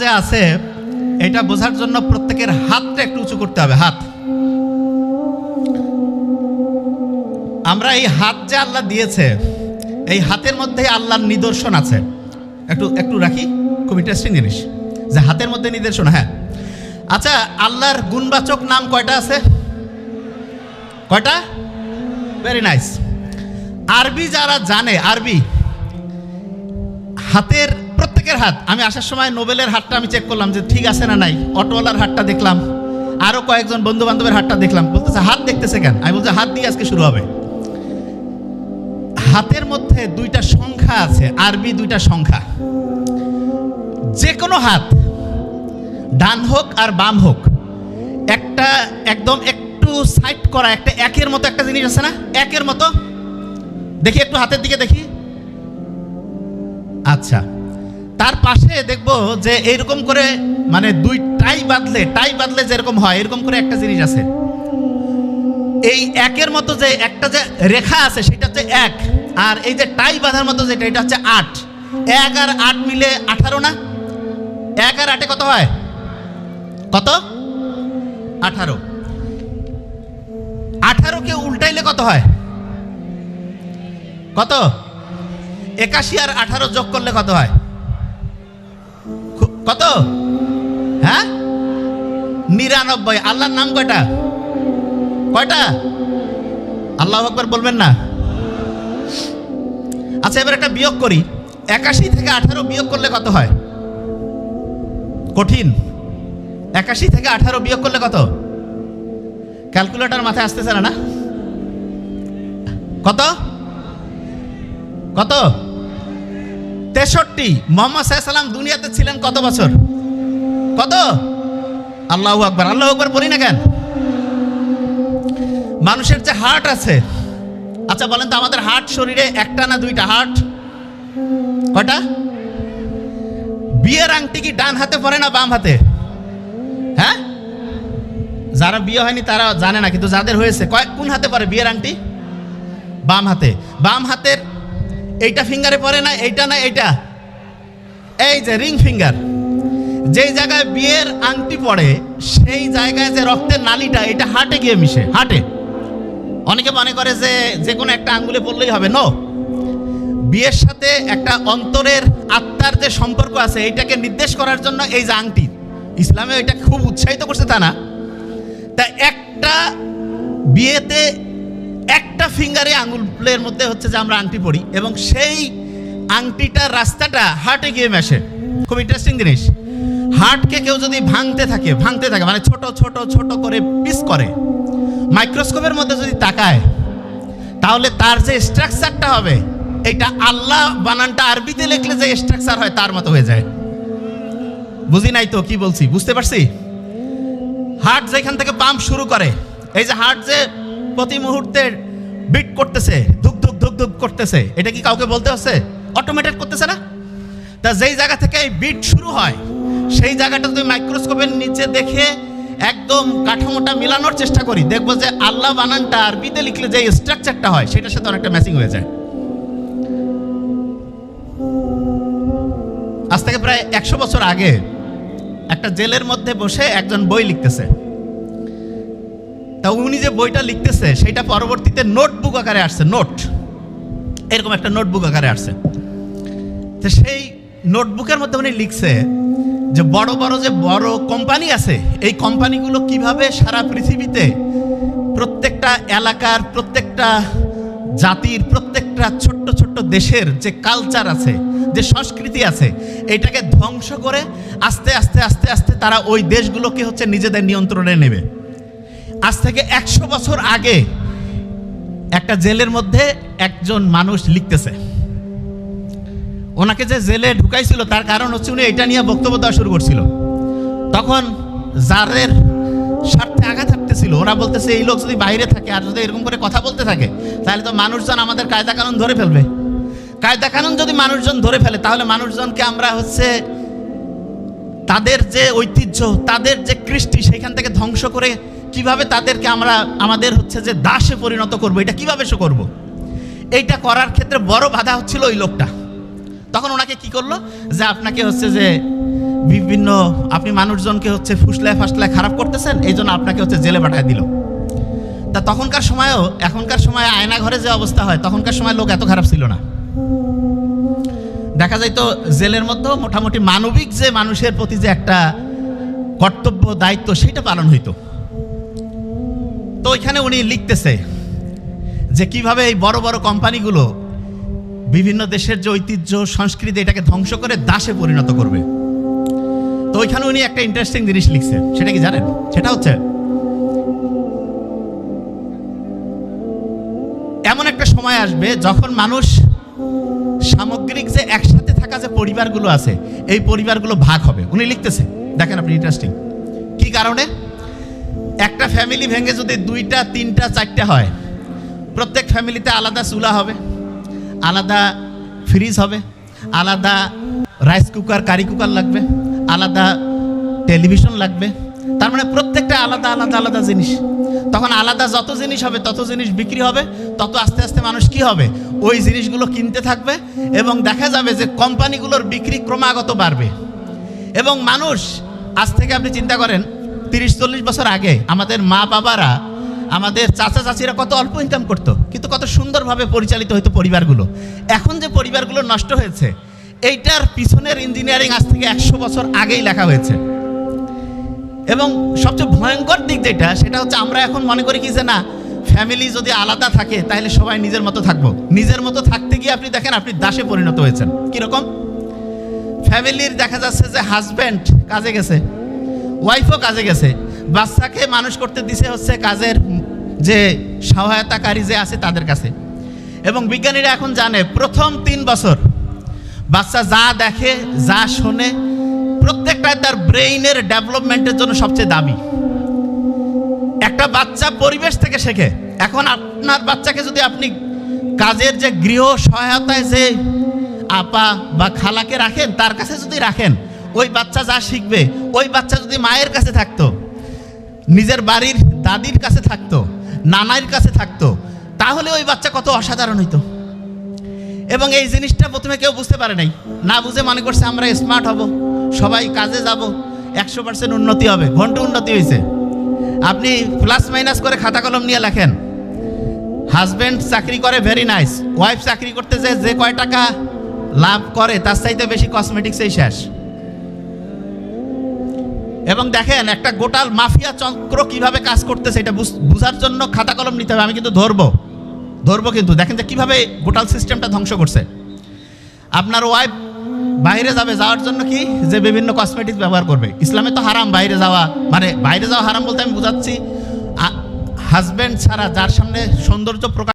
যে আছে, এটা বোঝার জন্য প্রত্যেকের হাতটা একটু উঁচু করতে হবে, হাত। আমরা এই হাত যে আল্লাহ দিয়েছে, এই হাতের মধ্যে আল্লাহর নিদর্শন আছে। একটু একটু রাখি, খুব ইন্টারেস্টিং জিনিস, যে হাতের মধ্যে নিদর্শন হ্যাঁ। আচ্ছা আল্লাহর গুণবাচক নাম কয়টা আছে? কয়টা? ভেরি নাইস আরবি যারা জানে, আরবি, হাতের প্রত্যেকের হাত, আমি আসার সময় নোবেলের হাতটা আমি চেক করলাম যে ঠিক আছে না নাই। অটোওয়ালার হাতটা দেখলাম আরও কয়েকজন বন্ধু বান্ধবের হাতটা দেখলাম। বলতেছে, হাত দেখতেছে কেন? আমি বলছি, হাত দিয়ে আজকে শুরু হবে। হাতের মধ্যে দুইটা সংখ্যা আছে, আরবি দুইটা সংখ্যা। যে কোনো হাত, ডান হোক আর বাম হোক, একটা একদম একটু সাইড করা, একটা একের মতো একটা জিনিস আছে না? একের মতো। দেখি একটু হাতের দিকে দেখি। আচ্ছা। তার পাশে দেখব যে এরকম করে মানে দুই টাই বাঁধলে টাই বাঁধলে যেরকম হয়, এরকম করে একটা জিনিস আছে। এই একের মতো যে একটা যে রেখা আছে, সেটা হচ্ছে এক। আর এই যে টাই বাঁধার মতো যেটা, এটা হচ্ছে আট। এক আর আট মিলে আঠারো না? এক আর আটে কত হয়? কত? আঠারো। আঠারোকে উল্টাইলে কত হয়? কত? একাশি আর আঠারো যোগ করলে কত হয়? কত? হ্যাঁ? নিরানব্বই। আল্লাহর নাম কয়টা? কয়টা? আল্লাহ একবার বলবেন না? আচ্ছা এবার একটা বিয়োগ করি। একাশি থেকে আঠারো বিয়োগ করলে কত হয়? কঠিন। একাশি থেকে আঠারো বিয়োগ করলে কত? ক্যালকুলেটর মাথায় আসতেছে না না? কত? কত? তেষট্টি, মোহাম্মদ সাল্লাম দুনিয়াতে ছিলেন কত বছর? কত? আল্লাহ আকবর আল্লাহ আকবর বলি না কেন? মানুষের যে হার্ট আছে আচ্ছা বলেন তো আমাদের হার্ট শরীরে একটা না দুইটা হার্ট কটা বিয়ের আংটি কি ডান হাতে পরে না বাম হাতে? হ্যাঁ? যারা বিয়ে হয়নি তারা জানে না, কিন্তু যাদের হয়েছে, কয় কোন হাতে পরে বিয়ের আংটি? বাম হাতে। বাম হাতের এইটা ফিঙ্গারে পড়ে না, এইটা না, এইটা? এই যে রিং ফিঙ্গার যেই জায়গায় বিয়ের আংটি পড়ে, সেই জায়গায় যে রক্তের নালিটা, এটা হাটে গিয়ে মিশে, হাটে। অনেকে মনে করে যে যে কোনো একটা আঙ্গুলে পড়লেই হবে নো বিয়ের সাথে একটা অন্তরের আত্মার যে সম্পর্ক আছে, এইটাকে নির্দেশ করার জন্য এই যে আংটি। ইসলামে এটা খুব উৎসাহিত করছে তা না। তা একটা বিয়েতে একটা ফিঙ্গারে আঙুলের মধ্যে হচ্ছে যে আমরা আংটি পড়ি এবং সেই আংটিটার রাস্তাটা হার্টে গিয়ে মেশে। খুব ইন্টারেস্টিং জিনিস। হার্টকে কেউ যদি ভাঙতে থাকে ভাঙতে থাকে মানে ছোট ছোট ছোট করে পিস করে মাইক্রোস্কোপের মধ্যে যদি তাকায়, তাহলে তার যে স্ট্রাকচারটা হবে, এটা আল্লাহ বানানটা আরবিতে লিখলে যে স্ট্রাকচার হয় তার মতো হয়ে যায়। বুঝি নাই তো কি বলছি? বুঝতে পারছি? হার্ট যেখান থেকে পাম্প শুরু করে, এই যে হার্ট যে প্রতি মুহূর্তে বিট করতেছে, ধুক ধুক ধুক ধুক করতেছে। এটা কি কাউকে বলতে হচ্ছে? অটোমেটেড করতেছে না? তা যেই জায়গা থেকে এই বিট শুরু হয়, সেই জায়গাটা তুমি মাইক্রোস্কোপের নিচে দেখে একদম কাঠামোটা মিলানোর চেষ্টা করি, দেখব যে আল্লাহ বানানটা আরবিতে লিখলে যে স্ট্রাকচারটা হয়, সেটার সাথে অনেকটা ম্যাচিং হয়ে যায়। আজ থেকে প্রায় একশো বছর আগে একটা জেলের মধ্যে বসে একজন বই লিখতেছে। উনি যে বইটা লিখতেছে সেটা পরবর্তীতে নোটবুক আকারে আসছে, নোট। এরকম একটা নোটবুক আকারে আসছে। তো সেই নোটবুকের মধ্যে উনি লিখছে যে, বড় বড় যে বড় কোম্পানি আছে, এই কোম্পানিগুলো কীভাবে সারা পৃথিবীতে প্রত্যেকটা এলাকার, প্রত্যেকটা জাতির, প্রত্যেকটা ছোট্ট ছোট্ট দেশের যে কালচার আছে, যে সংস্কৃতি আছে, এটাকে ধ্বংস করে আস্তে আস্তে আস্তে আস্তে তারা ওই দেশগুলোকে হচ্ছে নিজেদের নিয়ন্ত্রণে নেবে। আজ থেকে একশো বছর আগে একটা জেলের মধ্যে একজন মানুষ লিখতেছে। ওনাকে যে জেলে ঢুকাইছিল, তার কারণ হচ্ছে উনি এটা নিয়ে বক্তব্য দেওয়া শুরু করছিল। তখন যাদের স্বার্থে আঘাত থাকতেছিল ওরা বলতেছে, এই লোক যদি বাইরে থাকে আর যদি এরকম করে কথা বলতে থাকে, তাহলে তো মানুষজন আমাদের কায়দা কানুন ধরে ফেলবে। কায়দা কানুন যদি মানুষজন ধরে ফেলে, তাহলে মানুষজনকে আমরা হচ্ছে তাদের যে ঐতিহ্য, তাদের যে কৃষ্টি, সেখান থেকে ধ্বংস করে কীভাবে তাদেরকে আমরা, আমাদের হচ্ছে যে দাসে পরিণত করব, এটা কীভাবে সে করব? এইটা করার ক্ষেত্রে বড় বাধা হচ্ছিল ওই লোকটা। তখন ওনাকে কি করল? যে আপনাকে হচ্ছে যে বিভিন্ন, আপনি মানুষজনকে হচ্ছে ফুসলায় ফাসলায় খারাপ করতেছেন, এই জন্য আপনাকে হচ্ছে জেলে পাঠায় দিল। তা তখনকার সময়ও, এখনকার সময় আয়না ঘরে যে অবস্থা হয়, তখনকার সময় লোক এত খারাপ ছিল না। দেখা যায় তো জেলের মধ্যেও মোটামুটি মানবিক যে মানুষের প্রতি যে একটা কর্তব্য, দায়িত্ব, সেটা পালন হইতো। তো ওইখানে উনি লিখতেছে যে কীভাবে এই বড় বড় কোম্পানিগুলো বিভিন্ন দেশের যে ঐতিহ্য, সংস্কৃতি, এটাকে ধ্বংস করে দাসে পরিণত করবে। তো ওইখানে উনি একটা ইন্টারেস্টিং জিনিস লিখছে। সেটা কি জানেন? সেটা হচ্ছে, এমন একটা সময় আসবে যখন মানুষ সামগ্রিক যে একসাথে থাকা যে পরিবারগুলো আছে, এই পরিবারগুলো ভাগ হবে। উনি লিখতেছে, দেখেন আপনি ইন্টারেস্টিং কি কারণে? একটা ফ্যামিলি ভেঙে যদি দুইটা, তিনটা, চারটা হয়, প্রত্যেক ফ্যামিলিতে আলাদা চুলা হবে, আলাদা ফ্রিজ হবে, আলাদা রাইস কুকার কারি কুকার লাগবে, আলাদা টেলিভিশন লাগবে, তার মানে প্রত্যেকটা আলাদা আলাদা আলাদা জিনিস। তখন আলাদা যত জিনিস হবে, তত জিনিস বিক্রি হবে, তত আস্তে আস্তে মানুষ কি হবে? ওই জিনিসগুলো কিনতে থাকবে এবং দেখা যাবে যে কোম্পানিগুলোর বিক্রি ক্রমাগত বাড়বে। এবং মানুষ, আজ থেকে আপনি চিন্তা করেন তিরিশ, চল্লিশ বছর আগে আমাদের মা বাবারা, আমাদের চাচা চাচিরা কত অল্প ইনকাম করতো, কিন্তু কত সুন্দরভাবে পরিচালিত হতো পরিবারগুলো। এখন যে পরিবারগুলো নষ্ট হয়েছে, এইটার পিছনের ইঞ্জিনিয়ারিং আজ থেকে একশো বছর আগেই লেখা হয়েছে। এবং সবচেয়ে ভয়ঙ্কর দিক যেটা, সেটা হচ্ছে আমরা এখন মনে করি কি যে না ফ্যামিলি যদি আলাদা থাকে তাহলে সবাই নিজের মতো থাকব। নিজের মতো থাকতে গিয়ে আপনি দেখেন, আপনি দাসে পরিণত হয়েছেন। কীরকম? ফ্যামিলির দেখা যাচ্ছে যে হাজব্যান্ড কাজে গেছে। ওয়াইফও কাজে গেছে। বাচ্চাকে মানুষ করতে দিছে হচ্ছে কাজের যে সহায়তাকারী যে আছে তাদের কাছে। এবং বিজ্ঞানীরা এখন জানে, প্রথম তিন বছর বাচ্চা যা দেখে, যা শোনে, প্রত্যেকটা তার ব্রেইনের ডেভেলপমেন্টের জন্য সবচেয়ে দামি। একটা বাচ্চা পরিবেশ থেকে শেখে। এখন আপনার বাচ্চাকে যদি আপনি কাজের যে গৃহ সহায়তায় যে আপা বা খালাকে রাখেন, তার কাছে যদি রাখেন ওই বাচ্চা যা শিখবে, ওই বাচ্চা যদি মায়ের কাছে থাকতো, নিজের বাড়ির দাদির কাছে থাকতো নানার কাছে থাকতো, তাহলে ওই বাচ্চা কত অসাধারণ হইতো। এবং এই জিনিসটা প্রথমে কেউ বুঝতে পারে নাই। না বুঝে মনে করছে, আমরা স্মার্ট হব, সবাই কাজে যাব, একশো পার্সেন্ট উন্নতি হবে, ঘণ্টা উন্নতি হয়েছে আপনি প্লাস মাইনাস করে খাতা কলম নিয়ে লেখেন হাজব্যান্ড চাকরি করে ভেরি নাইস ওয়াইফ চাকরি করতে যে যে কয় টাকা লাভ করে, তার চাইতে বেশি কসমেটিক্সেই শেষ। এবং দেখেন একটা গোটাল মাফিয়া চক্র কীভাবে কাজ করতেছে, এটা বুঝ- বুঝার জন্য খাতা কলম নিতে হবে, আমি কিন্তু ধরবো। ধরবো কিন্তু। দেখেন যে কীভাবে গোটাল সিস্টেমটা ধ্বংস করছে। আপনার ওয়াইফ বাইরে যাবে, যাওয়ার জন্য কি? যে বিভিন্ন কসমেটিক্স ব্যবহার করবে। ইসলামে তো হারাম বাইরে যাওয়া। মানে বাইরে যাওয়া হারাম বলতে আমি বুঝাচ্ছি হাজব্যান্ড ছাড়া যার সামনে সৌন্দর্য প্রকাশ